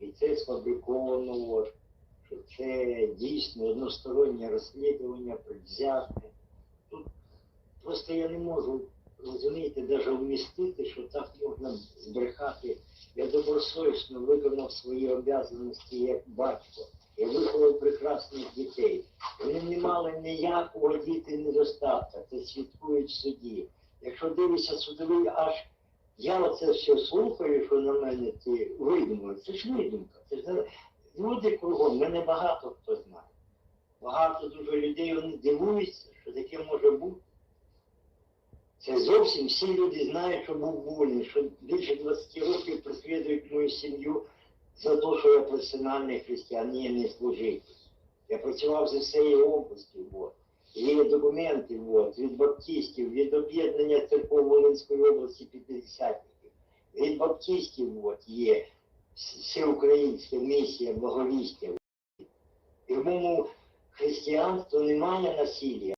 І це сфабриковано, що це дійсно одностороннє розслідування, предвзяте. Тут просто я не можу розумієте, навіть вмістити, що так можна збрехати. Я добросовісно виконав свої обов'язаності як батько. Я виховав прекрасних дітей. Вони не мали ніякого діти недостатка. Це свідкують в суді. Якщо дивишся судовий, аж я оце все слухаю, що на мене ти видумуєш. Це ж видумка. Це ж люди кругом, мене багато хто знає. Багато дуже людей вони дивуються, що таке може бути. Це зовсім всі люди знають, що був вольний, що більше 20 років преслідують мою сім'ю за те, що я професіональний християнин і служитель. Я працював з усієї області, документи от, від баптистів, від об'єднання церков Волинської області п'ятдесятників. Від баптистів от, є всеукраїнська місія благовістя. Тому християнство не має насилля.